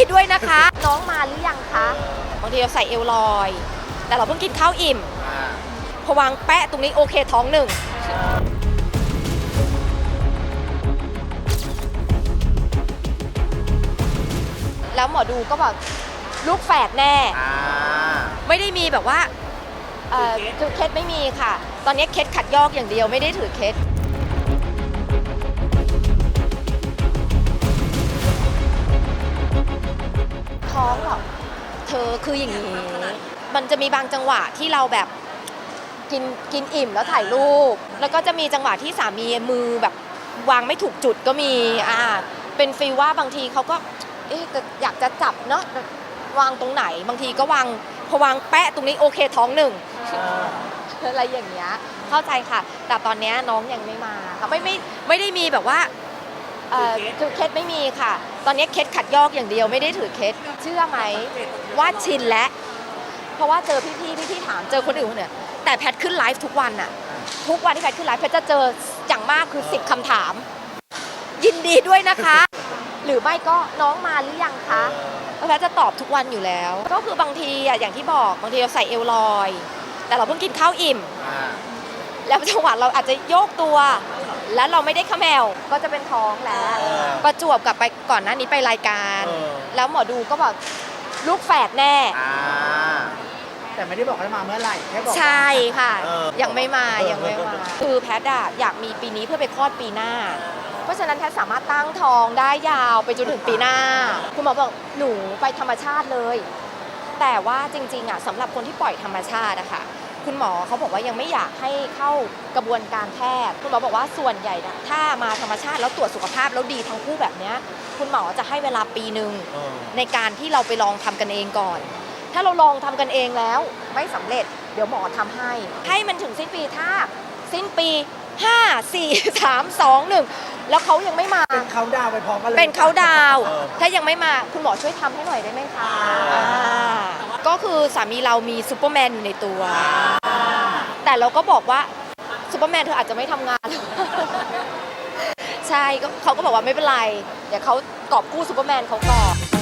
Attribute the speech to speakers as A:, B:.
A: ดีด้วยนะคะ น้องมาหรือยังคะบางทีเราใส่เอลลอย แต่เราเพิ่งกินข้าวอิ่ม
B: อ่า
A: พอวางแปะตรงนี้โอเคท้องหนึ่งแล้วหมอดูก็บอกลูกแฝดแน่
B: อ่า
A: ไม่ได้มีแบบว่าเอ่อ
B: ถือเคส
A: ถือเคสไม่มีค่ะ ตอนนี้เคสขัดยอกอย่างเดียวไม่ได้ถือเคส เธอคืออย่างนี้ มันจะมีบางจังหวะที่เราแบบกินกินอิ่มแล้วถ่ายรูป แล้วก็จะมีจังหวะที่สามีมือแบบวางไม่ถูกจุดก็มีอ่าเป็นฟีลว่าบางทีเขาก็เอ๊ะแต่อยากจะจับเนาะแต่วางตรงไหน บางทีก็วางพอวางแปะตรงนี้โอเคท้องหนึ่ง อะไรอย่างเงี้ยเข้าใจค่ะ แต่ตอนเนี้ยน้องยังไม่มาค่ะไม่ไม่ไม่ได้มีแบบว่า เอ่อถือเคสไม่มีค่ะ ตอนนี้เคสขัดยอกอย่างเดียวไม่ได้ถือเคสเชื่อไหมว่าชินแล้วเพราะว่าเจอพี่ๆพี่ๆถามเจอคนอื่นคนเนี่ยแต่แพทขึ้นไลฟ์ทุกวันอะทุกวันที่แพทขึ้นไลฟ์แพทจะเจออย่างมากคือสิบคำถาม ยินดีด้วยนะคะ หรือไม่ก็น้องมาหรือยังคะแพทจะตอบทุกวันอยู่แล้ว ก็คือบางทีอะอย่างที่บอกบางทีเราใส่เอลลอย แต่เราเพิ่งกินข้าวอิ่ม
B: อ่า
A: แล้วจังหวะเราอาจจะโยกตัว แล้วเราไม่ได้ขมแมวก็จะเป็นท้องแล้ว
B: เออ
A: ประจวบกับไปก่อนหน้านี้ไปรายการ
B: เออ
A: แล้วหมอดูก็บอกลูกแฝดแน่
B: อ่า
C: แต่ไม่ได้บอกให้มาเมื่อไหร่แค่บอกว่า
A: ใช่ค่ะ
B: เออ
A: ยังไม่มา
B: เออ
A: ยังไม่มา คือแพทย์อะอยากมีปีนี้เพื่อไปคลอดปีหน้า เพราะฉะนั้นแพทย์สามารถตั้งท้องได้ยาวไปจนถึงปีหน้า คุณหมอบอกหนูไปธรรมชาติเลย แต่ว่าจริงๆอะสำหรับคนที่ปล่อยธรรมชาติอะค่ะ คุณหมอเขาบอกว่ายังไม่อยากให้เข้ากระบวนการแพทย์ คุณหมอบอกว่าส่วนใหญ่นะถ้ามาธรรมชาติแล้วตรวจสุขภาพแล้วดีทั้งคู่แบบเนี้ยคุณหมอจะให้เวลาปีหนึ่ง
B: เออ
A: ในการที่เราไปลองทำกันเองก่อน ถ้าเราลองทำกันเองแล้ว ไม่สำเร็จ เดี๋ยวหมอทำให้ ให้มันถึงสิ้นปีถ้า สิ้นปี 5 4 3 2 1 แล้วเขายังไม่มา
C: เป็นเขาดาวน์ไปพร้อมกันเลย
A: เป็นเขาดาวน์
B: เออ
A: ถ้ายังไม่มาคุณหมอช่วยทำให้หน่อยได้ไหมคะอ่าก็คือสามีเรามีซูเปอร์แมนอยู่ในตัว แต่เราก็บอกว่าซูเปอร์แมนเธออาจจะไม่ทำงาน ใช่ก็เขาก็บอกว่าไม่เป็นไร เดี๋ยวเขากอบกู้ซูเปอร์แมนเขาก่อน